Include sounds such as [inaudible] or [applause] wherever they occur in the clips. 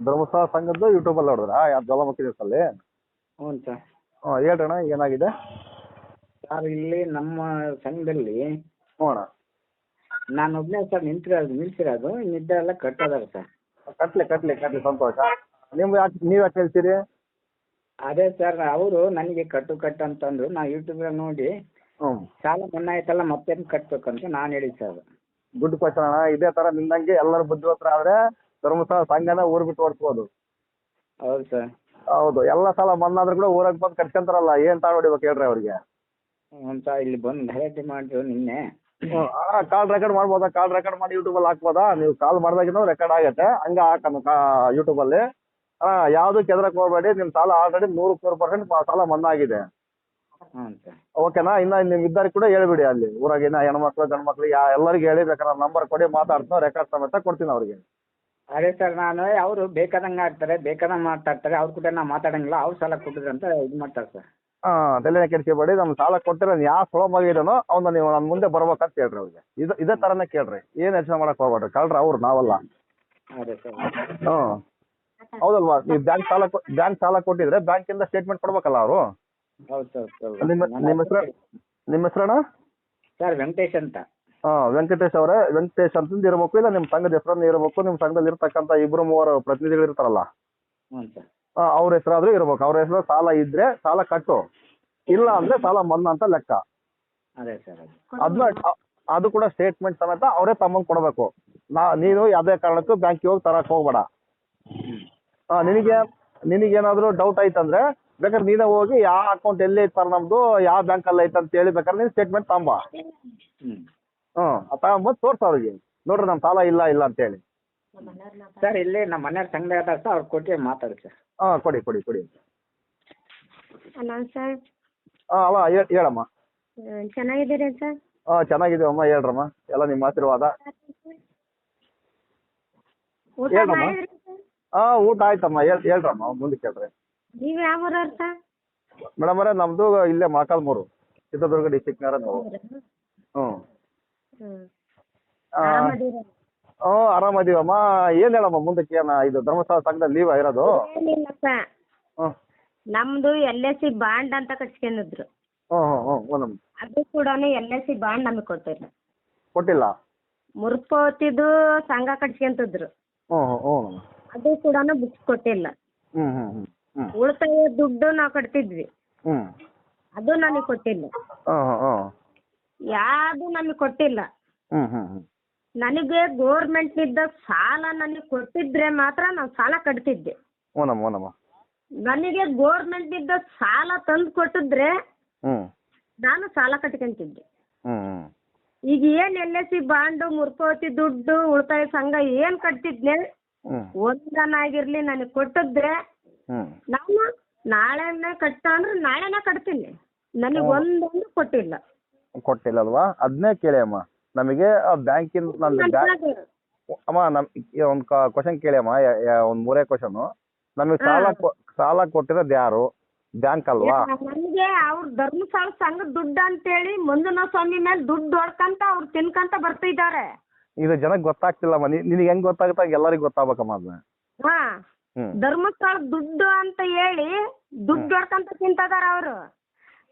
ಧರ್ಮಸ್ಥಳ ಸಂಘದ್ದು ಯೂಟ್ಯೂಬಲ್ಲಿ ನೋಡಿದ್ರ? ಯಾವ ಜ್ವಾಲಾಮುಖಿ ದಿವಸಲ್ಲಿ ಹ್ಞೂ ಸರ್. ಹೇಳ್ರಣ್ಣ ಏನಾಗಿದೆ? ಸರ್ ಇಲ್ಲಿ ನಮ್ಮ ಸಂಘದಲ್ಲಿ ಹ್ಞೂ ಅಣ್ಣ ನಾನು ಒಬ್ಬನೇ ಸರ್ ನಿಂತಿರೋದು ನಿಲ್ಸಿರೋದು ಇನ್ನಿದ್ದ ಎಲ್ಲ ಕಟ್ಟೋದಾರೆ ಸರ್. ಕಟ್ಲಿ ಕಟ್ಲಿ ಕಟ್ಲಿ ಸಂತೋಷ. ನಿಮ್ಗೆ ಯಾಕೆ ನೀವು ಯಾಕೆ ಹೇಳ್ತೀರಿ ಅದೇ ಸರ್ ಅವರು ನನಗೆ ಕಟ್ಟು ಕಟ್ಟು ಅಂತಂದ್ರು. ನಾ ಯೂಟ್ಯೂಬ್ದಾಗ ನೋಡಿ ಹ್ಞೂ ಸಾಲ ಮನ್ನಾ ಆಯ್ತಲ್ಲ ಮತ್ತೇನು ಕಟ್ಬೇಕಂತ ನಾನು ಹೇಳಿದ್ ಸರ್. ಗುಡ್ ಕ್ವಶನ್ ಅಣ್ಣ ಇದೇ ತರ ನಿನ್ನಂಗೆ ಎಲ್ಲರೂ ಬುದ್ಧಿವಂತರ ಆದರೆ ಧರ್ಮಸ್ಥಳ ಸಂಘನ ಊರ್ ಬಿಟ್ಟು ಓಡಿಸ್ಬೋದು. ಹೌದು ಸರ್. ಹೌದು ಎಲ್ಲ ಸಲ ಮನ್ನಾದ್ರೂ ಕೂಡ ಊರಾಗ ಬಂದು ಕಟ್ಕೊಂತಾರಲ್ಲ ಏನ್ ತಾಳ್ ಹೊಡಿಬೇಕು ಹೇಳ್ರಿ ಅವ್ರಿಗೆ? ಅಂತ ಸರ್ ಇಲ್ಲಿ ಬಂದು ಭೇಟಿ ಮಾಡಿದ್ರು ನಿನ್ನೆ. ಕಾಲ್ ರೆಕಾರ್ಡ್ ಮಾಡ್ಬೋದಾ? ಕಾಲ್ ರೆಕಾರ್ಡ್ ಮಾಡಿ ಯೂಟ್ಯೂಬಲ್ಲಿ ಹಾಕ್ಬೋದಾ? ನೀವು ಕಾಲ್ ಮಾಡ್ದಾಗಿಂದ ರೆಕಾರ್ಡ್ ಆಗತ್ತೆ ಹಂಗ ಹಾಕನು ಯೂಟ್ಯೂಬ್ ಅಲ್ಲಿ. ಯಾವ್ದು ಯಾವುದು ಕೆದ್ರಕ್ಕೆ ನಿಮ್ ನಿಮ್ಮ ಸಾಲ ಆಲ್ರೆಡಿ ನೂರಕ್ಕೆ ನೂರು ಪರ್ಸೆಂಟ್ ಸಾಲ ಮನ್ನಾಗಿದೆ ಹ್ಞೂ ಸರ್. ಓಕೆನಾ? ಇನ್ನ ನಿಮ್ ಇದ್ದಾರೆ ಕೂಡ ಹೇಳ್ಬಿಡಿ ಅಲ್ಲಿ ಊರಾಗಿನ ಹೆಣ್ಮಕ್ಳು ಗಂಡ್ ಮಕ್ಳು ಯಾ ಎಲ್ಲರಿಗೂ ಹೇಳಿ ಬೇಕಾದ್ರೆ ನಂಬರ್ ಕೊಡಿ ಮಾತಾಡ್ತೀನಿ ರೆಕಾರ್ಡ್ ಸಮೇತ ಕೊಡ್ತೀನಿ ಅವ್ರಿಗೆ. ಅದೇ ಸರ್ ನಾನು ಅವರು ಬೇಕಾದಂಗೆ ಆಡ್ತಾರೆ ಬೇಕಾದಂಗೆ ಮಾತಾಡ್ತಾರೆ ಅವ್ರ ಕೂಡ ನಾವು ಮಾತಾಡಂಗಿಲ್ಲ ಅವ್ರು ಸಾಲ ಕೊಟ್ಟಿದ್ರು ಅಂತ ಇದು ಮಾಡ್ತಾರೆ ಸರ್. ಹಾಂ ತಲೆನೇ ಕೆಡಿಸ್ಕೊಬೇಡಿ ನಮ್ಮ ಸಾಲ ಕೊಟ್ಟಿರೋ ಯಾವ ಸುಲಭ ಮಗಿದನೋ ಅವ್ನ ನೀವು ನನ್ನ ಮುಂದೆ ಬರ್ಬೇಕಂತ ಹೇಳ್ರಿ ಅವ್ರಿಗೆ. ಇದು ಇದೇ ಥರನೇ ಕೇಳ್ರಿ. ಏನು ಯೋಚನೆ ಮಾಡಕ್ಕೆ ಹೋಗ್ಬೇಡ್ರಿ ಕಳ್ರಿ ಅವ್ರು ನಾವಲ್ಲ. ಅದೇ ಸರ್. ಹೌದಲ್ವಾ? ನೀವು ಬ್ಯಾಂಕ್ ಸಾಲ ಬ್ಯಾಂಕ್ ಸಾಲ ಕೊಟ್ಟಿದ್ರೆ ಬ್ಯಾಂಕಿಂದ ಸ್ಟೇಟ್ಮೆಂಟ್ ಕೊಡ್ಬೇಕಲ್ಲ ಅವರು? ಹೌದು ಸರ್. ನಿಮ್ಮ ನಿಮ್ಮ ಹೆಸರು ನಿಮ್ಮ ಹೆಸರಣ್ಣ? ಸರ್ ವೆಂಕಟೇಶ್ ಅಂತ. ಹಾಂ ವೆಂಕಟೇಶ್ ಅವರೇ ವೆಂಕಟೇಶ್ ಅಂತಂದು ಇರ್ಬೇಕು ಇಲ್ಲ ನಿಮ್ಮ ಸಂಘದ ಹೆಸರನ್ನು ಇರ್ಬೇಕು ನಿಮ್ಮ ಸಂಘದಲ್ಲಿ ಇರ್ತಕ್ಕಂತ ಇಬ್ರು ಮೂವರು ಪ್ರತಿನಿಧಿಗಳು ಇರ್ತಾರಲ್ಲ? ಹ್ಞೂ ಸರ್. ಆ, ಅವ್ರ ಹೆಸರಾದ್ರೂ ಇರ್ಬೇಕು ಅವ್ರ ಹೆಸರು ಸಾಲ ಇದ್ರೆ ಸಾಲ ಕಟ್ಟು ಇಲ್ಲ ಅಂದ್ರೆ ಸಾಲ ಮನ್ನಾ ಅಂತ ಲೆಕ್ಕ. ಅದೇ ಸರ್ ಅದನ್ನ ಅದು ಕೂಡ ಸ್ಟೇಟ್ಮೆಂಟ್ ಸಮೇತ ಅವರೇ ತಮ್ಮಂಗೆ ಕೊಡ್ಬೇಕು. ನಾ ನೀನು ಯಾವುದೇ ಕಾರಣಕ್ಕೂ ಬ್ಯಾಂಕಿಗೆ ಹೋಗಿ ತರಕ್ ಹೋಗ್ಬೇಡ. ಆ, ನಿನಗೆ ನಿನಗೇನಾದರೂ ಡೌಟ್ ಆಯ್ತಂದ್ರೆ ಬೇಕಾದ್ರೆ ನೀನೇ ಹೋಗಿ ಯಾವ ಅಕೌಂಟ್ ಎಲ್ಲಿ ಐತೆ ನಮ್ದು ನಮ್ಮದು ಯಾವ ಬ್ಯಾಂಕಲ್ಲಿ ಐತೆ ಅಂತ ಹೇಳಿ ಬೇಕಾದ್ರೆ ನೀನ್ ಸ್ಟೇಟ್ಮೆಂಟ್ ತಗೊಂಬ ಹ್ಞೂ. ಅಪ್ಪ ಮತ್ತೆ ತೋರ್ಸು ಅವ್ರಿಗೆ. ನೋಡ್ರಿ ನಮ್ಮ ಸಾಲ ಇಲ್ಲ ಇಲ್ಲ ಅಂತ ಹೇಳಿ. ಸರ್ ಇಲ್ಲಿ ನಮ್ಮ ಮನೆಯವ್ರ ಸಂಗಡ ಅದಾರ ಸರ್ ಅವ್ರು ಕೊಟ್ಟು ಮಾತಾಡಿ ಸರ್. ಹಾ ಕೊಡಿ ಕೊಡಿ ಕೊಡಿ. Hello sir. ಹಾಂ ಅಲ್ಲ ಹೇಳ್- ಹೇಳಮ್ಮ. ಚೆನ್ನಾಗಿದ್ದೀರಾ ಸರ್? ಹಾಂ ಚೆನ್ನಾಗಿದ್ದೀವಮ್ಮ ಹೇಳ್ರಮ್ಮ. ಎಲ್ಲ ನಿಮ್ಮ ಆಶೀರ್ವಾದ. ಊಟ ಹೇಳಮ್ಮ. ಮಾಡಿದ್ರಿ ಸರ್? ಹಾಂ ಊಟ ಆಯ್ತಮ್ಮ. ಹೇಳ್ ಹೇಳ್ರಮ್ಮ ಮುಂದಕ್ಕೆ ಹೇಳ್ರಿ ನೀವು ಯಾವ ಊರವ್ರು ಸರ್? ಮೇಡಮ್ ಅವರೇ ನಮ್ಮದು ಇಲ್ಲೇ ಮೊಳಕಾಲ್ಮೂರು ಚಿತ್ರದುರ್ಗ ಡಿಸ್ಟಿಕ್ನಾರ ನಾವು. ಹ್ಞೂ. ಹ್ಞೂ ಆರಾಮದೀವಮ್ಮ. ಏನು ಹೇಳಮ್ಮ ಮುಂದಕ್ಕೆ ಏನು ಇದು ಧರ್ಮಸ್ಥಳ ಸಂಘದಲ್ಲಿ ಲೀವ್ ಇರೋದು ಏನಿಲ್ಲಪ್ಪ. ಹ್ಞೂ ನಮ್ದು ಎಲ್ ಎಸ್ ಸಿ ಬಾಂಡ್ ಅಂತ ಕಟ್ಸ್ಕೊಂಡಿದ್ರು. ಹ್ಞೂ ಹ್ಞೂ ಹ್ಞೂ ಹ್ಞೂ ಅದು ಕೂಡ ಎಲ್ ಎಸ್ ಸಿ ಬಾಂಡ್ ನಮಗ್ ಕೊಟ್ಟಿಲ್ಲ. ಕೊಟ್ಟಿಲ್ಲ? ಮುರ್ಪೋತಿದು ಸಂಘ ಕಟ್ಸ್ಕೊಂತಿದ್ರು. ಹ್ಞೂ ಹ್ಞೂ ಹ್ಞೂ ಅದು ಕೂಡ ಬುಕ್ಸ್ ಕೊಟ್ಟಿಲ್ಲ. ಹ್ಞೂ ಹ್ಞೂ ಹ್ಞೂ ಹ್ಞೂ ಉಳಿತಾಯ ದುಡ್ಡು ನಾವ್ ಕಟ್ತಿದ್ವಿ. ಹ್ಞೂ ಅದು ನನಗೆ ಕೊಟ್ಟಿಲ್ಲ. ಯಾವುದು ನಮಗೆ ಕೊಟ್ಟಿಲ್ಲ. ನನಗೆ ಗೋರ್ಮೆಂಟ್ನಿಂದ ನನಗೆ ಗೋರ್ಮೆಂಟ್ನಿಂದ ಸಾಲ ನನಗೆ ಕೊಟ್ಟಿದ್ರೆ ಮಾತ್ರ ನಾನು ಸಾಲ ಕಟ್ತಿದ್ದೆ. ನನಗೆ ಗೋರ್ಮೆಂಟ್ ನನಗೆ ಗೋರ್ಮೆಂಟ್ನಿಂದ ಸಾಲ ತಂದು ಕೊಟ್ಟಿದ್ರೆ ನಾನು ಸಾಲ ಕಟ್ಕೊಂತಿದ್ದೆ. ಈಗ ಏನು ಎಲ್ ಎಸ್ ಸಿ ಬಾಂಡು ಮುರ್ಕೋತಿ ದುಡ್ಡು ಉಳಿತಾಯ ಸಂಘ ಏನು ಕಟ್ತಿದ್ನೆ ಒಂದನ ಒಂದನಾಗಿರ್ಲಿ ನನಗೆ ಕೊಟ್ಟಿದ್ರೆ ನಾನು ನಾಳೆನೇ ಕಟ್ಟ ಅಂದ್ರೆ ನಾಳೆನೇ ಕಟ್ತೀನಿ. ನನಗೆ ಒಂದೊಂದು ಕೊಟ್ಟಿಲ್ಲ. ಕೊಟ್ಟಿಲ್ಲ ಅಲ್ವಾ ಅದನ್ನೇ ಕೇಳಿ ಅಮ್ಮ ನಮಗೆ ಬ್ಯಾಂಕಿನ ನಮ್ದು ಬ್ಯಾಂಕ್ ಅಮ್ಮ ನಮ್ ಒಂದು ಕ್ವಶನ್ ಕೇಳಿ ಅಮ್ಮ ಒಂದು ಮೂರೇ ಕ್ವಶನು ನಮಗೆ ಸಾಲ ಸಾಲ ಕೊಟ್ಟಿರೋದು ಯಾರು? ಬ್ಯಾಂಕ್ ಅಲ್ವಾ? ನಮಗೆ ಅವ್ರ ಧರ್ಮಸ್ಥಳ ಸಂಘ ದುಡ್ಡು ಅಂತೇಳಿ ಮಂಜುನಾಥ ಸ್ವಾಮಿ ಮೇಲೆ ದುಡ್ಡು ಹೊಡ್ಕಂತ ಅವ್ರು ತಿನ್ಕಂತ ಬರ್ತಿದ್ದಾರೆ. ಇದು ಜನಕ್ಕೆ ಗೊತ್ತಾಗ್ತಿಲ್ಲ ಮನಿ ನಿನಗೆ ಹೆಂಗ್ ಗೊತ್ತಾಗುತ್ತೆ ಎಲ್ಲರಿಗೂ ಗೊತ್ತಾಗ್ಬೇಕಮ್ಮ ಅದನ್ನ ಹಾ. ಧರ್ಮಸ್ಥಳ ದುಡ್ಡು ಅಂತ ಹೇಳಿ ದುಡ್ಡು ಹೊಡ್ಕಂತ ತಿಂತದಾರ ಅವರು.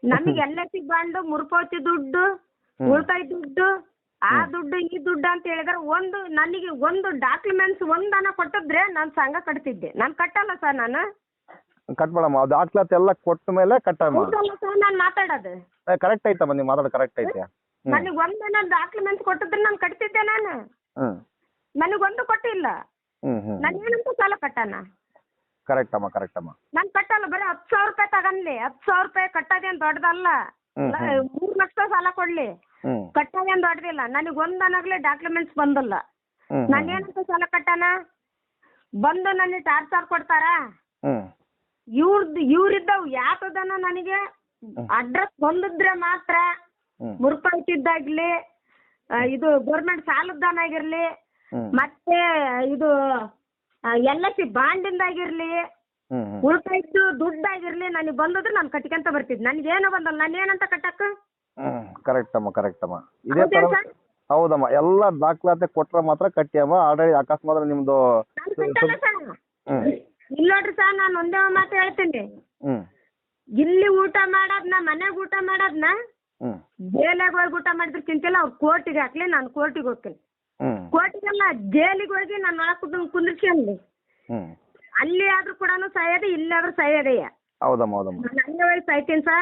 [laughs] ನಮಗೆ ಎಲ್ ಐ ಮುರ್ಕೋತಿ ದುಡ್ಡು ಉಳಿತಾಯ ದುಡ್ಡು ಆ ದುಡ್ಡು ಈ ದುಡ್ಡು ಅಂತ ಹೇಳಿದ್ರೆ ಒಂದು ನನಗೆ ಒಂದು ಡಾಕ್ಯುಮೆಂಟ್ಸ್ ಒಂದನ ಕೊಟ್ಟಿದ್ರೆ ನಾನು ಸಂಘ ಕಟ್ತಿದ್ದೆ. ನಾನು ಕಟ್ಟಲ್ಲ ಸರ್ ನಾನು. ಕಟ್ಟಬೇಡಮ್ಮ ಅದು ದಾಖಲಾತಿ ಎಲ್ಲ ಕೊಟ್ಟ ಮೇಲೆ ಹೌದಲ್ಲ ಸರ್ ನಾನು ಮಾತಾಡೋದು. ಕರೆಕ್ಟ್ ಐತಮ್ಮ ನೀವು ಮಾತಾಡೋದು ಕರೆಕ್ಟ್ ಐತೆ. ನನಗೆ ಒಂದನ ಡಾಕ್ಯುಮೆಂಟ್ಸ್ ಕೊಟ್ಟಿದ್ರೆ ನಾನು ಕಟ್ತಿದ್ದೆ ನಾನು. ಹ್ಮ್. ನನಗೆ ಒಂದು ಕೊಟ್ಟಿಲ್ಲ. ಹ್ಮ್ ಹ್ಮ್. ನಾನು ಏನಂತ ಸಾಲ ಕಟ್ಟಾನ? ಕರೆಕ್ಟ್ ಅಮ್ಮ ಕರೆಕ್ಟ್ ಅಮ್ಮ. ನಾನು ಕಟ್ಟಲ್ಲ ಬರೀ ಹತ್ತು ಸಾವಿರ ರೂಪಾಯಿ ತಗನ್ಲಿ. ಹತ್ತು ಸಾವಿರ ರೂಪಾಯಿ ಕಟ್ಟೋದೇನ್ ದೊಡ್ಡದಲ್ಲ? ಹ್ಮ್, ಮೂರು ಲಕ್ಷ ಸಾಲ ಕೊಡ್ಲಿ. ಹ್ಮ್. ಕಟ್ಟೋದೇನು ದೊಡ್ಡದಿಲ್ಲ. ನನಗೆ ಒಂದನಾಗ್ಲಿ ಡಾಕ್ಯುಮೆಂಟ್ಸ್ ಬಂದಿಲ್ಲ. ಹ್ಮ್ ನಾನು ಏನಂತ ಸಾಲ ಕಟ್ಟಾನ? ಬಂದು ನನಗೆ ಟಾರ್ಚರ್ ಕೊಡ್ತಾರ? ಹ್ಮ್. ಇವ್ರದ್ದು ಇವ್ರಿದ್ದವು ಯಾತದನ ನನಗೆ? ಅಡ್ರೆಸ್ ಬಂದಿದ್ರೆ ಮಾತ್ರ. ಹ್ಮ್. ಮುರ್ಪಾಯ್ತಿದ್ದಾಗ್ಲಿ ಇದು ಗೌರ್ಮೆಂಟ್ ಸಾಲದ್ದಾನಾಗಿರ್ಲಿ. ಹ್ಮ್. ಮತ್ತೆ ಇದು ಎಲ್ಲಾ ಸಿ ಬಾಂಡಿಂದಾಗಿರ್ಲಿ ಆಗಿರ್ಲಿ ಹ್ಮ್. ಉಳ್ಕಾಯ್ತು ದುಡ್ಡಾಗಿರ್ಲಿ ನನಗೆ ಬಂದದ್ರೆ ನಾನು ಕಟ್ಕೊಂತ ಬರ್ತಿದ್. ಏನೋ ಬಂದಲ್ಲ ನಾನು ಏನಂತ ಕಟ್ಟಕ್ಕ ಹ್ಮ್ ಕರೆಕ್ಟ್ ಅಮ್ಮ ಕರೆಕ್ಟ್ ಅಮ್ಮ ಇದೇ ತರ ಹೌದಮ್ಮ ಎಲ್ಲ ದಾಖಲಾತಿ ಕೊಟ್ರೆ ಮಾತ್ರ ಕಟ್ಟಿ ಅಮ್ಮ ಆಲ್ರೆಡಿ ಅಕಸ್ಮಾತ್ ನಿಮ್ದು ಇಲ್ಲ ನೋಡ್ರಿ ಸರ್ ನಾನು ಒಂದೇ ಮಾತು ಹೇಳ್ತೀನಿ. ಇಲ್ಲಿ ಊಟ ಮಾಡೋದ್ನ ಮನೆ ಊಟ ಮಾಡೋದ್ನ ಹ್ಮ್. ಹೋಗಿ ಊಟ ಮಾಡಿದ್ರೆ ತಿಂತಿಲ್ಲ ಅವ್ರು ಕೋರ್ಟಿಗೆ ಹಾಕ್ಲಿ ನಾನು ಕೋರ್ಟಿಗೆ ಹೋಗ್ತೀನಿ. ಹ್ಮ್. ಕೋರ್ಟಿಗೆಲ್ಲ ಜೈಲಿಗೆ ಹೋಗಿ ನಾನ್ ಒಳಗೆ ಕುತ್ಕೊಂಡು ಕುಂದಿರ್ಸ್ಕೊಂಡ್ಲಿ ಹ್ಮ್. ಅಲ್ಲಿ ಆದ್ರೂ ಕೂಡ ಸಾಯೋದೆ ಇಲ್ಲಾದ್ರೂ ಆದ್ರೂ ಹೌದಮ್ಮ ಹೌದಮ್ಮ. ನಾನು ಅಲ್ಲೇ ಹೋಗಿ ಸಾಯ್ತೀನಿ ಸಾ?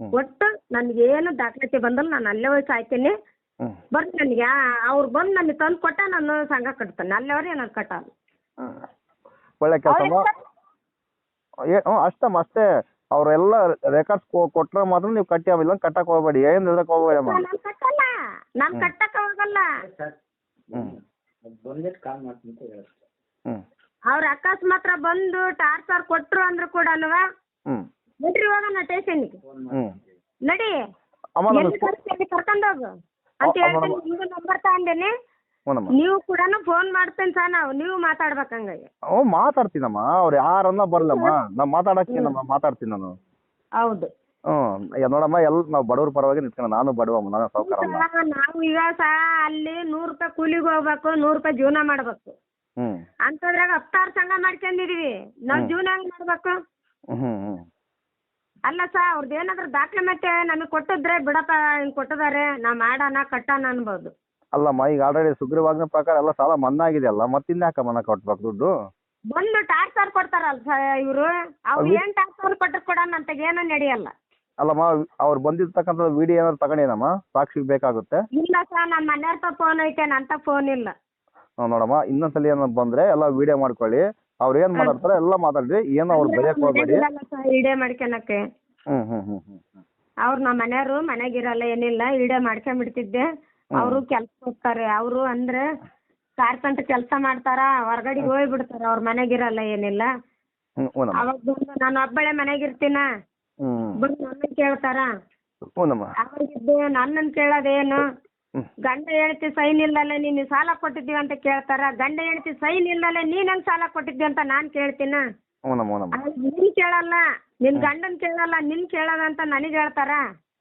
ಒಟ್ಟು ಒಟ್ಟು ಏನು ದಾಖಲಾತಿ ಬಂದಲ್ಲ ನಾನು ಅಲ್ಲೇ ಹೋಗಿ ಸಾಯ್ತೀನಿ. ಹ್ಮ್. ಬರ್ರಿ ನನಗೆ ಅವ್ರು ಬಂದು ನನಗೆ ತಂದು ಕೊಟ್ಟ ನಾನು ಸಂಘ ಕಟ್ತೇನೆ. ಅಲ್ಲೇವರೆ ನಾನು ಕಟ್ಟಲ್ಲ. ಹ್ಮ್. ಒಳ್ಳೆ ಕೆಲಸ ಹ್ಞೂ ಅಷ್ಟಮ್ಮ ಅಷ್ಟೇ ಅವರೆಲ್ಲ ರೆಕಾರ್ಡ್ಸ್ ಕೊಟ್ರೆ ಮಾತ್ರ ನೀವು ಕಟ್ಟಿ ಅವಿಲ್ಲ ಕಟ್ಟಕ್ ಹೋಗ್ಬೇಡಿ. ಏನ್ ಹೋಗ್ಬೇಡಿ ಅಮ್ಮ. ನಾನು ಕಟ್ಟಲ್ಲ. ನಾನು ಕಟ್ಟಕ್ಕೆ ಹೋಗಲ್ಲ. ಬಂದಿಟ್ಟು ಕಾಲ್ ಮಾಡ್ತೀನಿ ಅಂತ ಹೇಳಿ ಹ್ಮ್. ಅವ್ರ ಅಕಸ್ಮಾತ್ರ ಬಂದು ಟಾರ್ಚರ್ ಕೊಟ್ರು ಅಂದ್ರು ಕೂಡ ಹ್ಮ್. ನಡ್ರಿ ಹೋಗೋಣ ಸ್ಟೇಷನ್ಗೆ ಹ್ಮ್. ನಡಿ. ಅಮ್ಮ ನಾನು ಎಲ್ಲಿ ಕರ್ಸ್ತೀನಿ ಕರ್ಕೊಂಡೋಗು ಅಂತ ಅ- ಅಮ್ಮ, ಹೇಳ್ತೀನಿ ನಿಮ್ಗೆ ನಂಬರ್ ತಗೊಂಡೇನಿ. ಹ್ಞೂನಮ್ಮ ನೀವು ಕೂಡ ಫೋನ್ ಮಾಡ್ತೇನೆ ಸರ್ ನಾವು ನೀವು ಮಾತಾಡ್ಬೇಕಂಗ ಓ ಮಾತಾಡ್ತೀನಮ್ಮ. ಅವ್ರು ಯಾರನ್ನ ಬರಲಮ್ಮ ನಾವು ಮಾತಾಡಕ್ಕೇನಮ್ಮ ಮಾತಾಡ್ತೀನಿ ನಾನು. ಹೌದು. ಹ್ಞೂ ನೋಡಮ್ಮ ಎಲ್ಲ ನಾವು ಬಡವ್ರ ಪರವಾಗಿ ನಿಂತ್ಕೊಂಡು ನಾನು ಬಡವ ನಾನು ಸಾವುಕಾರಮ್ಮ ಸರ್, ನಾವು ಈಗ ಸಹ ಅಲ್ಲಿ ನೂರ್ ರೂಪಾಯಿ ಕೂಲಿಗೆ ಹೋಗ್ಬೇಕು ನೂರ್ ರೂಪಾಯಿ ಜೀವನ ಮಾಡ್ಬೇಕು. ಹ್ಮ್. ಅಂತದ್ರಾಗ ಹತ್ತಾರು ಸಂಘ ಮಾಡ್ಕೊಂಡಿದೀವಿ. ನಾವ್ ಜೀವನ ಹೆಂಗ್ ಮಾಡ್ಬೇಕು? ಅಲ್ಲ ಸರ್ ಅವ್ರದ್ದು ಏನಾದ್ರು ದಾಖಲೆ ಮತ್ತೆ ನಮಗ್ ಕೊಟ್ಟಿದ್ರೆ ಬಿಡಪ್ಪ ಹಿಂಗ್ ಕೊಟ್ಟಿದ್ದಾರೆ ನಾ ಮಾಡೋಣ ಕಟ್ಟೋಣ ಅನ್ಬೋದು. ಅಲ್ಲಮ್ಮ ಈಗ ಆಲ್ರೆಡಿ ಸುಗ್ರೀವಾಜ್ಞೆ ಪ್ರಕಾರ ಎಲ್ಲ ಸಾಲ ಮನ್ನಾ ಆಗಿದೆಯಲ್ಲ ಮತ್ತಿನ್ಯಾಕ ಯಾಕೆ ಮನ ಕಟ್ಬೇಕು ದುಡ್ಡು? ಬಂದು ಟಾರ್ಚರ್ ಕೊಡ್ತಾರಲ್ಲ ಸರ್ ಇವ್ರು. ಅವ್ರು ಏನ್ ಏನ್ ಟಾರ್ಚರ್ ಕೊಟ್ಟರು ಕೊಡೋಣ ಅಂತ ಏನೂ ನಡೆಯಲ್ಲ. ಅಲ್ಲಮ್ಮ ಅವ್ರು ಬಂದಿರ್ತಕ್ಕಂಥ ವಿಡಿಯೋ ಏನಾದ್ರು ತಗೊಂಡೇನಮ್ಮ ಸಾಕ್ಷಿಗೆ ಬೇಕಾಗುತ್ತೆ? ಇಲ್ಲ ಸರ್ ನಮ್ಮ ಮನೆಯವ್ರ ಫೋನ್ ಐತೆ ನಂತ ಫೋನ್ ಇಲ್ಲ. ಹ್ಞೂ ನೋಡಮ್ಮ ಇನ್ನೊಂದ್ಸಲಿ ಏನೋ ಬಂದ್ರೆ ಎಲ್ಲ ವಿಡಿಯೋ ಮಾಡ್ಕೊಳ್ಳಿ. ಅವ್ರು ಏನ್ ಮಾತಾಡ್ತಾರೆ ಎಲ್ಲ ಮಾತಾಡ್ರಿ ಏನು ಅವ್ರು ಬರೆಯಕ್ ಹೋಗ್ಬೇಡಿ. ಇಡೇ ಮಾಡ್ಕೊಳಕ್ಕೆ. ಹ್ಮ್ ಹ್ಮ್ ಅವ್ರು ನಮ್ಮ ಮನೆಯವರು ಮನೆಗಿರಲ್ಲ ಏನಿಲ್ಲ ಇಡೇ ಮಾಡ್ಕೊಂಡ್ಬಿಡ್ತಿದ್ದೆ. ಅವರು ಕೆಲ್ಸ ಹೋಗ್ತಾರೆ ಅವರು ಅಂದ್ರೆ ಕಾರ್ಪೆಂಟರ್ ಕೆಲಸ ಮಾಡ್ತಾರ ಹೊರಗಡೆ ಹೋಗ್ಬಿಡ್ತಾರ ಅವ್ರ ಮನೆಗಿರಲ್ಲ ಏನಿಲ್ಲ. ಹ್ಮ್ ಹ್ಞೂನಮ್ಮ ಅವಾಗ ಬಂದು ನಾನು ಒಬ್ಬಳೆ ಮನೆಗಿರ್ತೀನ ಹ್ಮ್ ಬಂದು ನನ್ನನ್ ಕೇಳ್ತಾರ ಹ್ಞೂನಮ್ಮ ನನ್ನನ್ ಕೇಳೋದೇನು? ಗಂಡ ಹೆಂಡತಿ ಸೈನ್ ಇಲ್ಲಲ್ಲ ನೀನು ಸಾಲ ಕೊಟ್ಟಿದ್ದೀವಿ ಅಂತ ಕೇಳ್ತಾರ? ಗಂಡ ಹೆಂಡತಿ ಸೈನ್ ಇಲ್ಲಲ್ಲ ನೀನ್ ಹೆಂಗ್ ಸಾಲ ಕೊಟ್ಟಿದ್ದಿ ಅಂತ ನಾನ್ ಕೇಳ್ತೀನ? ಹ್ಞೂನಮ್ಮ ಹ್ಞೂನಮ್ಮ ಅದ್ ನಿನ್ ಕೇಳಲ್ಲ. ನಿನ್ ಗಂಡನ್ ಕೇಳಲ್ಲ ನಿನ್ ಕೇಳೋದಂತ ನನಗ್ ಹೇಳ್ತಾರ?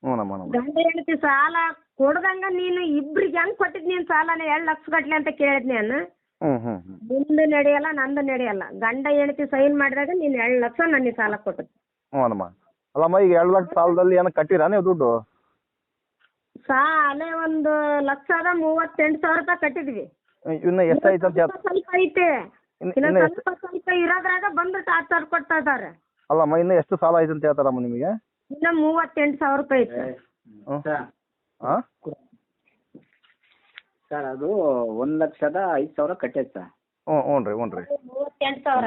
ಹ್ಞೂನಮ್ಮ ಹ್ಞೂನಮ್ಮ ಗಂಡ ಹೆಂಡತಿ ಸಾಲ ಕೊಡ್ದಂಗ ನೀನು ಇಬ್ರಿಗೆ ಹೆಂಗ್ ಕೊಟ್ಟಿದ್ ನೀನ್ ಸಾಲನ ಎರಡ್ ಲಕ್ಷ ಗಟ್ಲೆ ಅಂತ ಕೇಳಿದ್ ನಾನು ನಿಂದು ನಡೆಯಲ್ಲ ನಂದು ನಡೆಯಲ್ಲ. ಗಂಡ ಹೆಂಡತಿ ಸೈನ್ ಮಾಡಿದಾಗ ನೀನ್ ಎರಡ್ ಲಕ್ಷ ನನಗೆ ಸಾಲ ಕೊಟ್ಟದ್ದು. ಹ್ಞೂನಮ್ಮ ಅಲ್ಲಮ್ಮ ಈಗ ಎರಡು ಲಕ್ಷ ಸಾಲದಲ್ಲಿ ಏನೋ ಕಟ್ಟಿರಾ ನೀವು ದುಡ್ಡು? ಸಾಲ ಒಂದು ಲಕ್ಷದ ಮೂವತ್ತೆಂಟು ಸಾವಿರ ರೂಪಾಯಿ ಕಟ್ಟಿದ್ವಿ. ಇನ್ನು ಎಷ್ಟಾಯ್ತು ಅಂತ ಹೇಳ್- ಸ್ವಲ್ಪ ಐತೆ. ಇನ್ನು ಇನ್ನ ಇನ್ನು ಎಷ್ಟು ಸ್ವಲ್ಪ ಸ್ವಲ್ಪ ಇರೋದ್ರಾಗ ಬಂದು ಟಾರ್ಚರ್ ಕೊಡ್ತಾ ಇದಾರೆ ಅಲ್ಲಮ್ಮ ಇನ್ನು ಎಷ್ಟು ಸಾಲ ಐತೆ ಅಂತ ಹೇಳ್ತಾರಮ್ಮ ನಿಮಗೆ? ಇನ್ನ ಮೂವತ್ತೆಂಟು ಸಾವಿರ ರೂಪಾಯಿ ಐತೆ. ಹ್ಮ್. ಸರ್. ಹಾಂ? ಸರ್ ಅದು ಒಂದು ಲಕ್ಷದ ಐದು ಸಾವಿರ ಕಟ್ಟೈತೆ ಸರ್. ಹ್ಞೂ ಹ್ಞೂ ರೀ ಹ್ಞೂ ರೀ. ಮೂವತ್ತೆಂಟು ಸಾವಿರ.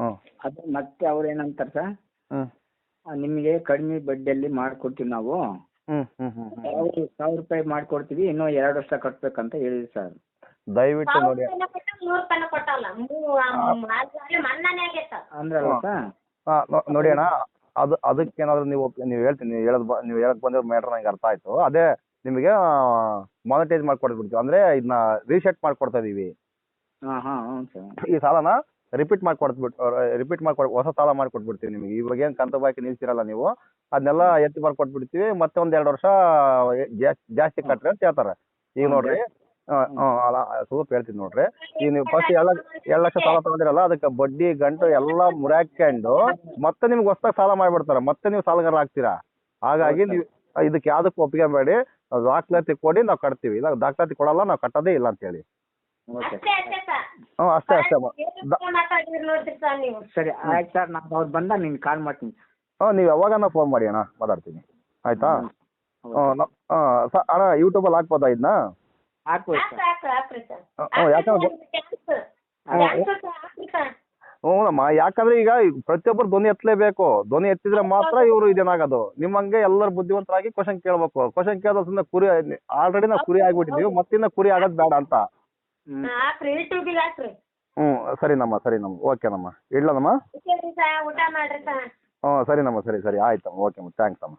ಹ್ಞೂ. ಅದು ಮತ್ತೆ ಅವ್ರು ಏನಂತಾರೆ ಸರ್? ಹ್ಞೂ. ನಿಮಗೆ ಕಡಿಮೆ ಬಡ್ಡಿಯಲ್ಲಿ ಮಾಡಿಕೊಡ್ತೀವಿ ನಾವು. ಹ್ಮ್ ಸಾವಿರ ಸಾವಿರ ರೂಪಾಯಿ ಮಾಡಿಕೊಡ್ತೀವಿ ಇನ್ನು ಎರಡು ವರ್ಷ ಕಟ್ಬೇಕಂತ ಹೇಳಿದ್ವಿ ಸರ್. ದಯವಿಟ್ಟು ನೋಡಿ. ಮನ್ನಾನೇ ಆಗೈತ ಅಂದ್ರಲ್ಲ ಸರ್? ಹಾಂ ನೋಡಿ ಅಣ್ಣ ಅದು ಅದಕ್ಕೇನಾದ್ರು ನೀವು ಒಪ್- ನೀವು ಹೇಳ್ತೀನಿ ನೀವು ಹೇಳೋದು ಬ- ನೀವು ಹೇಳಕ್ ಬಂದಿರೋ ಮ್ಯಾಟರ್ ನಂಗೆ ಅರ್ಥ ಆಯ್ತು. ಅದೇ ನಿಮಗೆ ಮಾನಿಟೈಸ್ ಮಾಡ್ಕೊಡ್ಬಿಡ್ತೀವಿ. ಅಂದ್ರೆ ಇದನ್ನ ರೀಸೆಟ್ ಮಾಡ್ಕೊಡ್ತಾ ಇದೀವಿ. ಹಾಂ ಹಾಂ ಹ್ಞೂ ಸರ್. ಈ ಸಾಲನ ರಿಪೀಟ್ ಮಾಡ್ಕೊಡ್ಬಿಟ್ಟು ರಿಪೀಟ್ ಮಾಡ್ಕೊಡ್ ಹೊಸ ಸಾಲ ಮಾಡ್ಕೊಟ್ಬಿಡ್ತೀವಿ ನಿಮಗೆ. ಇವಾಗ ಏನು ಕಂತು ಬಾಕಿ ನಿಲ್ಸಿರಲ್ಲ ನೀವು ಅದನ್ನೆಲ್ಲ ಎತ್ತಿ ಮಾಡ್ಕೊಟ್ಬಿಡ್ತೀವಿ ಮತ್ತೆ ಒಂದ್ ಎರಡು ವರ್ಷ ಜಾಸ್ತಿ ಕಟ್ರಿ ಅಂತ ಹೇಳ್ತಾರೆ. ಈಗ ನೋಡ್ರಿ ಹಾಂ ಅಲ್ಲ ಸ್ವಲ್ಪ ಹೇಳ್ತೀನಿ ನೋಡ್ರಿ. ಈಗ ನೀವು ಫಸ್ಟ್ ಎಲ್ಲ ಲಕ್ಷ ಎರಡು ಲಕ್ಷ ಸಾಲ ತಗೊಂಡಿರಲ್ಲ ಅದಕ್ಕೆ ಬಡ್ಡಿ ಗಂಟು ಎಲ್ಲ ಮುರಾಕೊಂಡು ಮತ್ತೆ ನಿಮ್ಗೆ ಹೊಸ್ದಾಗಿ ಸಾಲ ಮಾಡ್ಬಿಡ್ತಾರೆ. ಮತ್ತೆ ನೀವು ಸಾಲಗಾರ ಆಗ್ತೀರಾ? ಹಾಗಾಗಿ ನೀವು ಇದಕ್ಕೆ ಯಾವ್ದಕ್ಕೂ ಒಪ್ಪಿಗೆ ಬೇಡಿ. ದಾಖಲಾತಿ ಕೊಡಿ ನಾವು ಕಟ್ತೀವಿ. ಇಲ್ಲ ದಾಖಲಾತಿ ಕೊಡಲ್ಲ ನಾವು ಕಟ್ಟೋದೇ ಇಲ್ಲ ಅಂತ ಹೇಳಿ. ಓಕೆ ಅಷ್ಟೇ ಅಷ್ಟೇ ಸರ್. ಹ್ಞೂ ಅಷ್ಟೇ ಅಷ್ಟೇ ಅಮ್ಮ. ದ- ಮಾತಾಡಿದ್ರಿ ನೋಡ್ರಿ ನೀವು? ಸರಿ ಆಯ್ತು ಸರ್ ನಾನು ಅವ್ರು ಬಂದಾಗ ನಿಮ್ಗೆ ಕಾಲ್ ಮಾಡ್ತೀನಿ. ಹ್ಞೂ ನೀವು ಯಾವಾಗನ ಫೋನ್ ಮಾಡಿ ಅಣ್ಣ ಮಾತಾಡ್ತೀನಿ. ಆಯ್ತಾ? ಹ್ಞೂ ಅಣ್ಣ ಯೂಟ್ಯೂಬಲ್ಲಿ ಹಾಕ್ಬೋದಾ ಇದನ್ನ ಹಾಕ್ಬೋದು ಸರ್. ಹ್ಞೂ ಯಾಕಂದ್ರೆ ಹ್ಞೂನಮ್ಮ ಯಾಕಂದ್ರೆ ಈಗ ಪ್ರತಿಯೊಬ್ಬರು ಧ್ವನಿ ಎತ್ತಲೇಬೇಕು. ಧ್ವನಿ ಎತ್ತಿದ್ರೆ ಮಾತ್ರ ಇವರು ಇದೇನಾಗೋದು. ನಿಮ್ಮಂಗೆ ಎಲ್ಲರೂ ಬುದ್ಧಿವಂತರಾಗಿ ಕ್ವಶನ್ ಕೇಳ್ಬೇಕು. ಕ್ವಶನ್ ಕೇಳಿದ್ರೆ ಸುಮ್ಮನೆ ಕುರಿ ಆಲ್ರೆಡಿ ನಾವು ಕುರಿ ಆಗ್ಬಿಟ್ಟಿದ್ದೀವಿ ಮತ್ತಿನ್ನ ಕುರಿ ಆಗೋದು ಬೇಡ ಅಂತ. ಹಾಕ್ರಿ ಯೂಟ್ಯೂಬಿಗೆ ಹಾಕ್ರಿ ಹ್ಞೂ ಸರಿನಮ್ಮ ಸರಿನಮ್ಮ ಓಕೆನಮ್ಮ ಇಡ್ಲನಮ್ಮ ಸರಿ ಸರ್ ಊಟ ಮಾಡ್ರಿ ಹ್ಞೂ ಸರಿನಮ್ಮ ಸರಿ ಸರಿ ಆಯ್ತಮ್ಮ ಓಕೆಮ್ಮ ಥ್ಯಾಂಕ್ಸ್ ಅಮ್ಮ